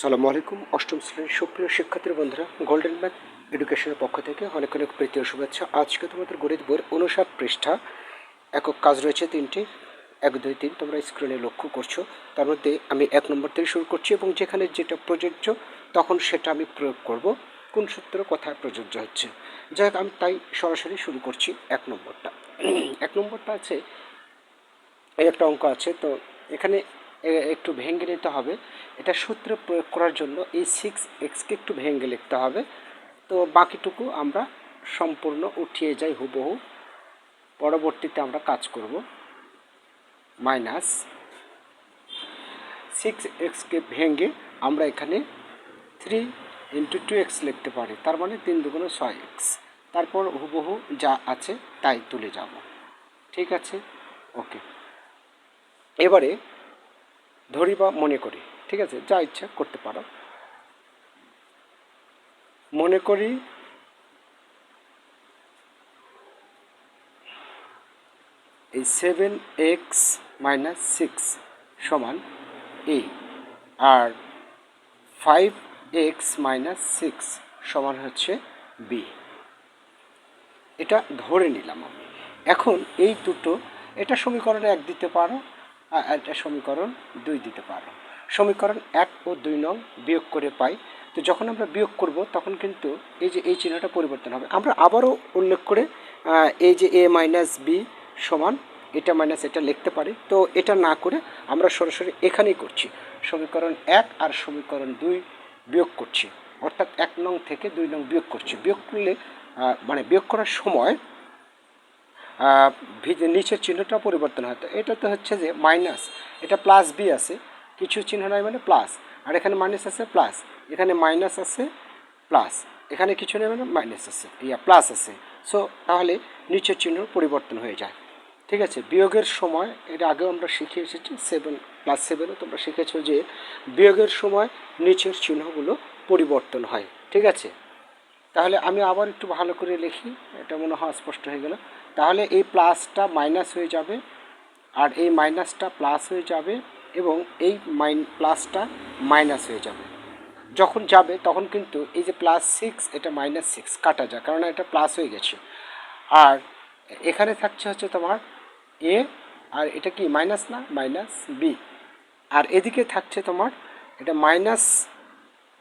সালামু আলাইকুম। অষ্টম শ্রেণির সুপ্রিয় শিক্ষার্থী বন্ধুরা গোল্ডেন ম্যাথ এডুকেশনের পক্ষ থেকে অনেক অনেক প্রীতি ও শুভেচ্ছা। আজকে তোমাদের গণিত বইয়ের উনষাট পৃষ্ঠা, একক কাজ রয়েছে তিনটি। এক, দুই, তিন তোমরা স্ক্রিনে লক্ষ্য করছ। তার মধ্যে আমি এক নম্বর থেকে শুরু করছি এবং যেখানে যেটা প্রযোজ্য তখন সেটা আমি প্রয়োগ করব। কোন সূত্র কোথায় প্রযোজ্য হচ্ছে? যাই হোক, আমি তাই সরাসরি শুরু করছি এক নম্বরটা। এক নম্বরটা আছে এই একটা অঙ্ক আছে, তো এখানে একটু ভেঙে নিতে হবে। এটা সূত্র প্রয়োগ করার জন্য এই সিক্স এক্সকে একটু ভেঙে লিখতে হবে। তো বাকিটুকু আমরা সম্পূর্ণ উঠিয়ে যাই হুবহু। পরবর্তীতে আমরা কাজ করব। মাইনাস সিক্স এক্সকে ভেঙে আমরা এখানে থ্রি ইন্টু টু এক্স লিখতে পারি। তার মানে তিন দুগুণ ছয় এক্স তারপর হুবহু যা আছে তাই তুলে যাব। ঠিক আছে? ওকে। এবারে ধরি বা মনে করি, ঠিক আছে? যা ইচ্ছা করতে পারো। মনে করি এই সেভেন এক্স মাইনাস সিক্স সমান এ আর ফাইভ এক্স মাইনাস সিক্স সমান হচ্ছে বি এটা ধরে নিলাম আমি। এখন এই দুটো, এটা সমীকরণে এক দিতে পারো। এটা সমীকরণ দুই দিতে পারো। সমীকরণ এক ও দুই নং বিয়োগ করে পাই। তো যখন আমরা বিয়োগ করব, তখন কিন্তু এই যে, এই চিহ্নটা পরিবর্তন হবে। আমরা আবারও উল্লেখ করে এই যে, এ মাইনাস বি সমান, এটা মাইনাস এটা লিখতে পারি। তো এটা না করে আমরা সরাসরি এখানেই করছি। সমীকরণ এক আর সমীকরণ দুই বিয়োগ করছি। অর্থাৎ এক নং থেকে দুই নং বিয়োগ করছি। বিয়োগ করলে মানে বিয়োগ করার সময় নিচের চিহ্নটা পরিবর্তন হয়। তো এটা তো হচ্ছে যে মাইনাস এটা প্লাস বি আছে। কিছু চিহ্ন নাই মানে প্লাস আর এখানে মাইনাস আছে প্লাস এখানে মাইনাস আছে প্লাস এখানে কিছু নেই মানে মাইনাস আছে, ইয়া প্লাস আছে। সো তাহলে নিচের চিহ্ন পরিবর্তন হয়ে যায়। ঠিক আছে? বিয়োগের সময় এটা আগেও আমরা শিখে এসেছি সেভেন ক্লাস সেভেনও তোমরা শিখেছো যে বিয়োগের সময় নিচের চিহ্নগুলো পরিবর্তন হয়। ঠিক আছে? তাহলে আমি আবার একটু ভালো করে লিখি, এটা মনে হয় স্পষ্ট হয়ে গেল। তাহলে এই প্লাসটা মাইনাস হয়ে যাবে আর এই মাইনাসটা প্লাস হয়ে যাবে এবং এই মাইন, প্লাসটা মাইনাস হয়ে যাবে। যখন যাবে তখন কিন্তু এই যে প্লাস সিক্স, এটা মাইনাস সিক্স, কাটা যায় কারণ এটা প্লাস হয়ে গেছে। আর এখানে থাকছে হচ্ছে তোমার এ, আর এটা কি মাইনাস না? Minus B. আর এদিকে থাকছে তোমার এটা মাইনাস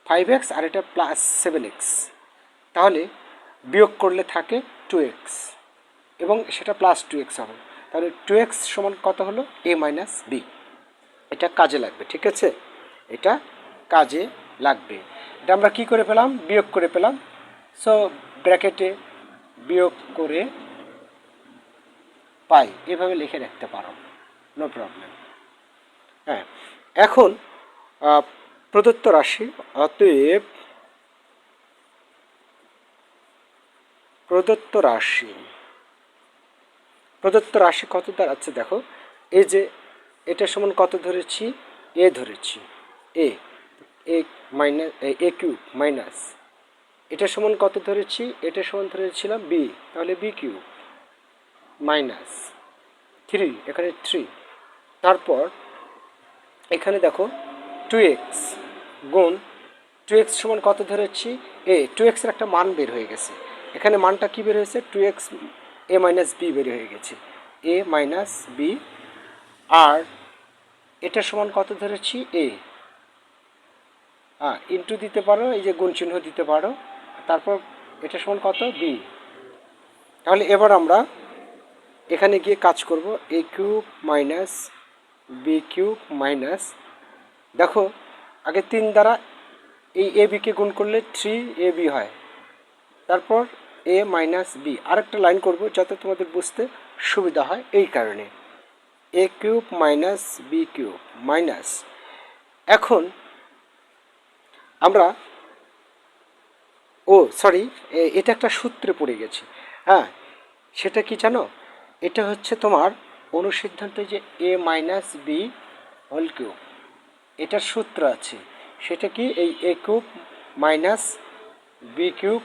ফাইভ এক্স আর এটা প্লাস সেভেন এক্স। তাহলে বিয়োগ করলে থাকে টু এক্স। এবং সেটা প্লাস টু এক্স হবে। তাহলে টু এক্স সমান কত হলো? এ মাইনাস বি এটা কাজে লাগবে, ঠিক আছে? এটা কাজে লাগবে। এটা আমরা কি করে পেলাম? বিয়োগ করে পেলাম। সো ব্র্যাকেটে বিয়োগ করে পাই। এভাবে লিখে রাখতে পারো। নো প্রবলেম হ্যাঁ এখন প্রদত্ত রাশি, অতএব প্রদত্ত রাশি প্রদত্ত রাশি কত দাঁড়াচ্ছে দেখো? এই যে এটা সমান কত ধরেছি? এ ধরেছি। A a minus a cube minus. এটা সমান কত ধরেছি? এটা সমান ধরেছিলাম বি, তাহলে বি কিউব মাইনাস থ্রি, এখানে থ্রি। তারপর এখানে দেখো টু এক্স গুণ টু এক্স সমান কত ধরেছি? এ, টু এক্সের একটা মান বের হয়ে গেছে। এখানে মানটা কি বের হয়েছে? Two x a minus b বের হয়ে গেছে। এ মাইনাস বি আর এটা সমান কত ধরেছি? এ হ্যাঁ ইন্টু দিতে পারো, এই যে গুণ চিহ্ন দিতে পারো। তারপর এটা সমান কত? বি তাহলে এবার আমরা এখানে গিয়ে কাজ করব। A cube minus b cube minus দেখো, আগে তিন দ্বারা এই এ বিকে গুণ করলে থ্রি এ বি হয়। তারপর এ মাইনাস বি আরেকটা লাইন করব যাতে তোমাদের বুঝতে সুবিধা হয় এই কারণে। A cube minus b cube minus এখন আমরা ও সরি এটা একটা সূত্রে পড়ে গেছে। হ্যাঁ সেটা কি জানো? এটা হচ্ছে তোমার অনুসিদ্ধান্ত যে a minus b whole cube এটার সূত্র আছে। সেটা কি? এই a cube minus b cube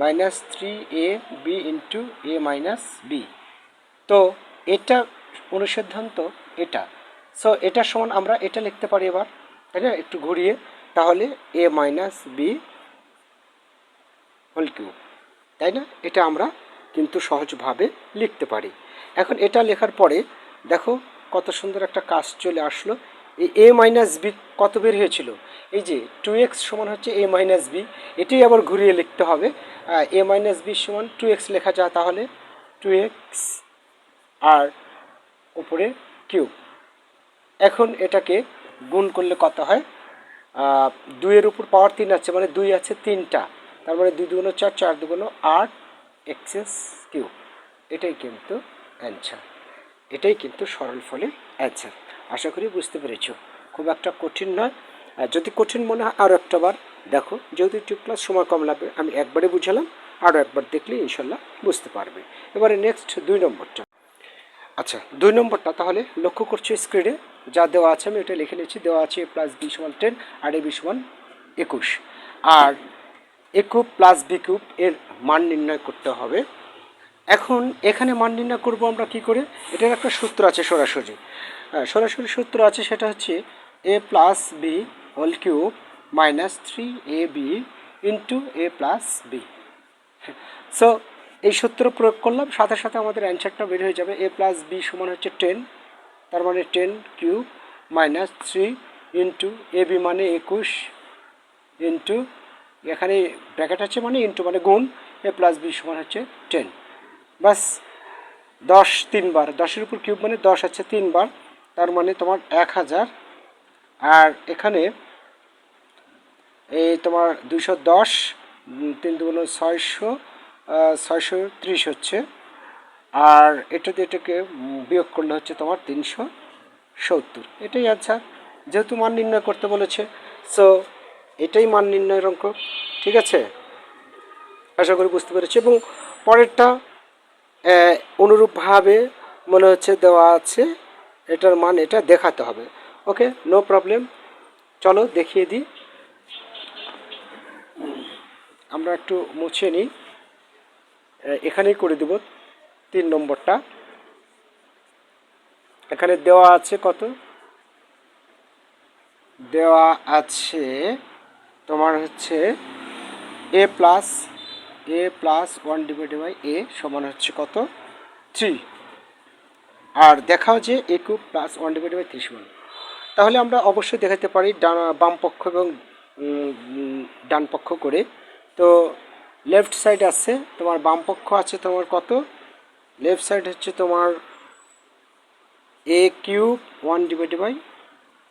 minus three a b into a minus b তো এটা অনুসিদ্ধান্ত এটা। সো এটার সমান আমরা এটা লিখতে পারি এবার। তাই না একটু ঘুরিয়ে, তাহলে a minus b whole cube তাই না? এটা আমরা কিন্তু সহজভাবে লিখতে পারি। এখন এটা লেখার পরে দেখো কত সুন্দর একটা কাজ চলে আসলো। এই এ মাইনাস বি কত বের হয়েছিল? এই যে টু এক্স সমান হচ্ছে এ মাইনাস বি এটাই আবার ঘুরিয়ে লিখতে হবে। এ মাইনাস বি সমান টু এক্স লেখা যায় তাহলে টু এক্স আর উপরে কিউব এখন এটাকে গুণ করলে কত হয়? দুইয়ের উপর পাওয়ার তিন আছে মানে দুই আছে তিনটা। তার মানে দুই দুগুণ চার চার দুগুণ আট এক্সেস কিউব এটাই কিন্তু অ্যান্সার এটাই কিন্তু সরল ফলের অ্যান্সার আশা করি বুঝতে পেরেছ। খুব একটা কঠিন নয়। আর যদি কঠিন মনে হয় আরও একটা বার দেখো। যেহেতু টু ক্লাস সময় কম লাগবে, আমি একবারে বুঝালাম। আরও একবার দেখলে ইনশাল্লাহ বুঝতে পারবে। এবারে নেক্সট দুই নম্বরটা। আচ্ছা দুই নম্বরটা তাহলে লক্ষ্য করছ স্ক্রিনে যা দেওয়া আছে, আমি এটা লিখে নিচ্ছি। দেওয়া আছে এ প্লাস বি সমান টেন আর এ বি সমান একুশ। আর a cube plus b cube এর মান নির্ণয় করতে হবে। এখন এখানে মান নির্ণয় করব আমরা কি করে? এটার একটা সূত্র আছে সরাসরি। সরাসরি সূত্র আছে সেটা হচ্ছে a plus b whole cube minus three a b into a plus b so এই সূত্র প্রয়োগ করলাম, সাথে সাথে আমাদের অ্যান্সারটা বের হয়ে যাবে। এ প্লাস বি সমান হচ্ছে টেন তার মানে ten cube minus three into a b মানে একুশ ইন্টু এখানে ব্র্যাকেট আছে মানে ইন্টু মানে গুণ এ প্লাস বি সমান হচ্ছে টেন বাস দশ তিনবার। দশের উপর কিউব মানে দশ আছে তিনবার তার মানে তোমার এক হাজার। আর এখানে এই তোমার দশ উম, তিন দুগুণ ছয়শো ছয়শো ত্রিশ হচ্ছে। আর এটা দিয়ে এটাকে বিয়োগ করলে হচ্ছে তোমার তিনশো সত্তর। এটাই আচ্ছা যেহেতু মান নির্ণয় করতে বলেছে সো এটাই মান নির্ণয়ের অঙ্ক ঠিক আছে? আশা করি বুঝতে পেরেছি। এবং পরেরটা অনুরূপভাবে মনে হচ্ছে দেওয়া আছে। এটার মান এটা দেখাতে হবে। Okay, no problem. চলো দেখিয়ে দিই। আমরা একটু মুছে নিই। এখানেই করে দেব তিন নম্বরটা। এখানে দেওয়া আছে কত? দেওয়া আছে তোমার হচ্ছে a plus a plus one divided by a সমান হচ্ছে কত? থ্রি। আর দেখাও যে a cube plus one divided by three সমান। তাহলে আমরা অবশ্যই দেখাতে পারি ডান, বাম পক্ষ এবং ডান পক্ষ করে। তো লেফট সাইড আছে, তোমার বাম পক্ষ আছে তোমার কত? লেফট সাইড হচ্ছে তোমার a cube one divided by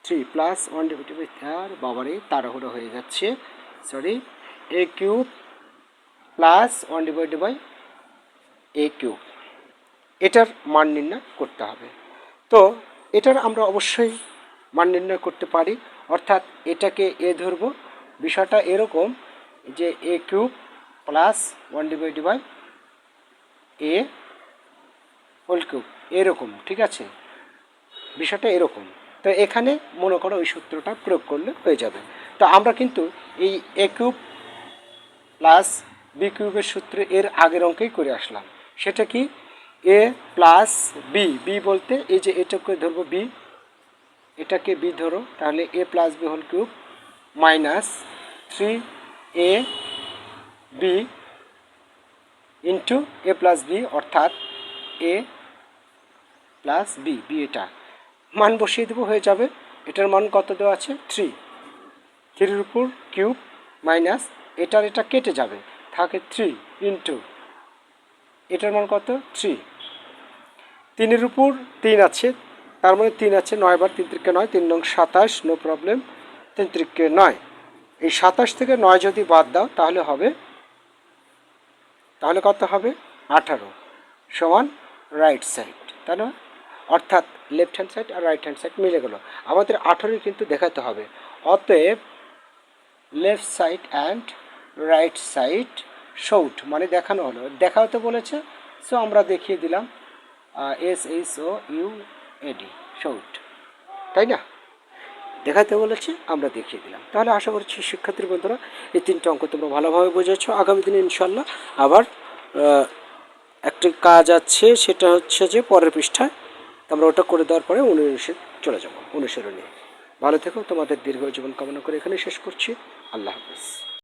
three plus one divided by আর বাবারে, তাড়াহুড়ো হয়ে যাচ্ছে। Sorry, a cube plus one divided by a cube. এটার মান নির্ণয় করতে হবে। তো এটার আমরা অবশ্যই মান নির্ণয় করতে পারি। অর্থাৎ এটাকে এ ধরবো। বিষয়টা এরকম যে a cube plus one divided by a whole cube. এরকম, ঠিক আছে? বিষয়টা এরকম। তো এখানে মনে করো ওই সূত্রটা প্রয়োগ করলে হয়ে যাবে। তো আমরা কিন্তু এই এ কিউব প্লাস বি কিউবের সূত্রে এর আগের অঙ্কেই করে আসলাম। সেটা কি? এ প্লাস বি বি বলতে এই যে এটাকে ধরবো বি এটাকে বি ধরো, তাহলে a plus b whole cube minus three a b into a plus b অর্থাৎ এ প্লাস বি বি এটা। মান বসিয়ে দেবো, হয়ে যাবে। এটার মান কত দেওয়া আছে? থ্রি থ্রির উপর কিউব মাইনাস এটার এটা কেটে যাবে। থাকে থ্রি ইন্টু এটার মান কত? থ্রি তিনের উপর তিন আছে, তার মানে তিন আছে নয় বার তিন ত্রিকে নয়, তিন নং সাতাশ নো প্রবলেম তিন ত্রিকে নয়। এই সাতাশ থেকে নয় যদি বাদ দাও, তাহলে হবে, তাহলে কত হবে? আঠারো সমান রাইট সাইড তাই না? অর্থাৎ লেফট হ্যান্ড সাইড আর রাইট হ্যান্ড সাইড মিলে গেল। আমাদের আঠারোই কিন্তু দেখাতে হবে। অতএব left side and right side showed মানে দেখানো হলো। দেখাতে বলেছে সো আমরা দেখিয়ে দিলাম S H O U E D showed তাই না? দেখাতে বলেছে, আমরা দেখিয়ে দিলাম। তাহলে আশা করছি শিক্ষার্থী বন্ধুরা, এই তিনটে অঙ্ক তোমরা ভালোভাবে বুঝেছ। আগামী দিনে ইনশাল্লাহ আবার একটি কাজ আছে, সেটা হচ্ছে যে পরের পৃষ্ঠায় আমরা ওটা করে দেওয়ার পরে অনুশীলনে চলে যাব অনুসরণে ভালো থেকো, তোমাদের দীর্ঘ জীবন কামনা করে এখানে শেষ করছি। আল্লাহ হাফিজ।